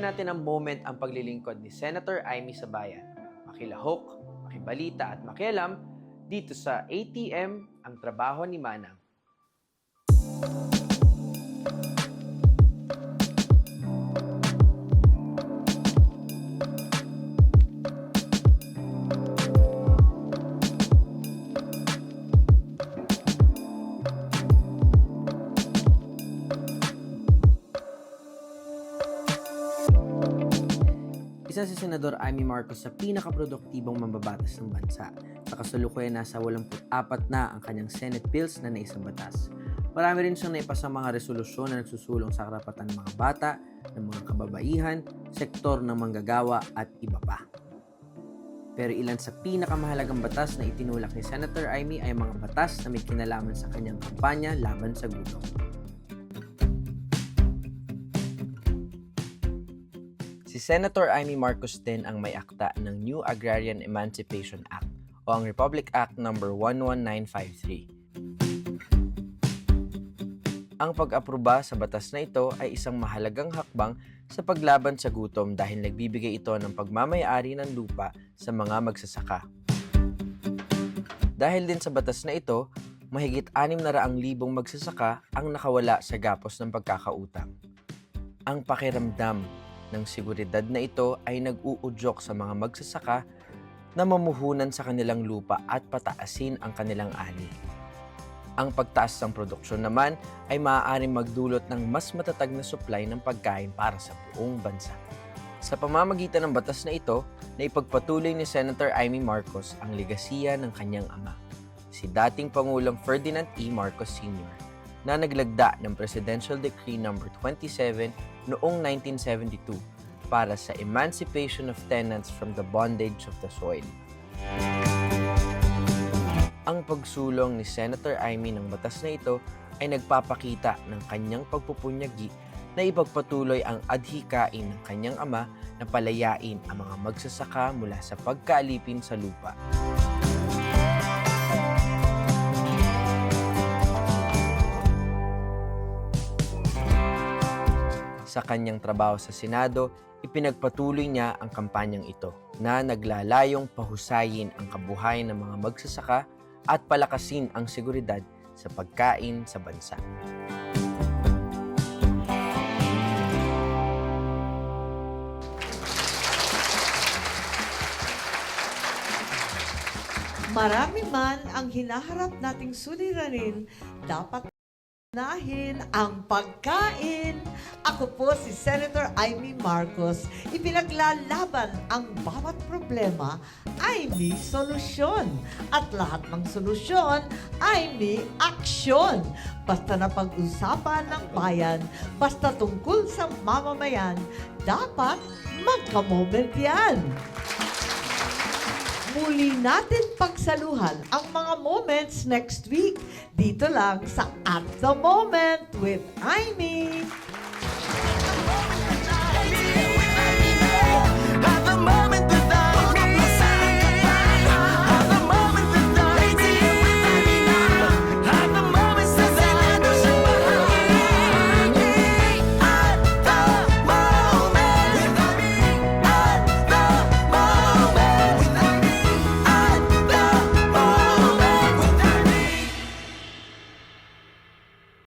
bigyan natin ng moment ang paglilingkod ni Senator Amy sa bayan. Makilahok, makibalita at makialam dito sa ATM ang trabaho ni Manang. Isa si Senador Amy Marcos sa pinakaproduktibong mambabatas ng bansa. Sa kasalukuyan, nasa 84 na ang kanyang Senate bills na naisang batas. Marami rin siyang naipasang mga resolusyon na nagsusulong sa karapatan ng mga bata, ng mga kababaihan, sektor ng manggagawa at iba pa. Pero ilan sa pinakamahalagang batas na itinulak ni Senator Amy ay mga batas na may kinalaman sa kanyang kampanya laban sa gutom. Senator Amy Marcos din ang may akta ng New Agrarian Emancipation Act o ang Republic Act No. 11953. Ang pag-aproba sa batas na ito ay isang mahalagang hakbang sa paglaban sa gutom dahil nagbibigay ito ng pagmamayari ng lupa sa mga magsasaka. Dahil din sa batas na ito, mahigit 600,000 magsasaka ang nakawala sa gapos ng pagkakautang. Ang pakiramdam ng seguridad na ito ay nag-uudyok sa mga magsasaka na mamuhunan sa kanilang lupa at pataasin ang kanilang ani. Ang pagtaas ng produksyon naman ay maaaring magdulot ng mas matatag na supply ng pagkain para sa buong bansa. Sa pamamagitan ng batas na ito, na ipagpatuloy ni Senator Amy Marcos ang legasiya ng kanyang ama, si dating Pangulong Ferdinand E. Marcos Sr., na naglagda ng Presidential Decree No. 27 noong 1972 para sa emancipation of tenants from the bondage of the soil. Ang pagsulong ni Senator Amy ng batas na ito ay nagpapakita ng kanyang pagpupunyagi na ipagpatuloy ang adhikain ng kanyang ama na palayain ang mga magsasaka mula sa pagkaalipin sa lupa. Sa kanyang trabaho sa Senado, ipinagpatuloy niya ang kampanyang ito na naglalayong pahusayin ang kabuhayan ng mga magsasaka at palakasin ang seguridad sa pagkain sa bansa. Marami man ang hinaharap nating suliranin, dapat nahin ang pagkain. Ako po si Senator Amy Marcos. Ipinaglalaban ang bawat problema ay may solusyon. At lahat ng solusyon ay may aksyon. Basta na pag-usapan ng bayan, basta tungkol sa mamamayan, dapat magka-moment yan muli natin pagsaluhan ang mga moments next week dito lang sa At The Moment with Aimee.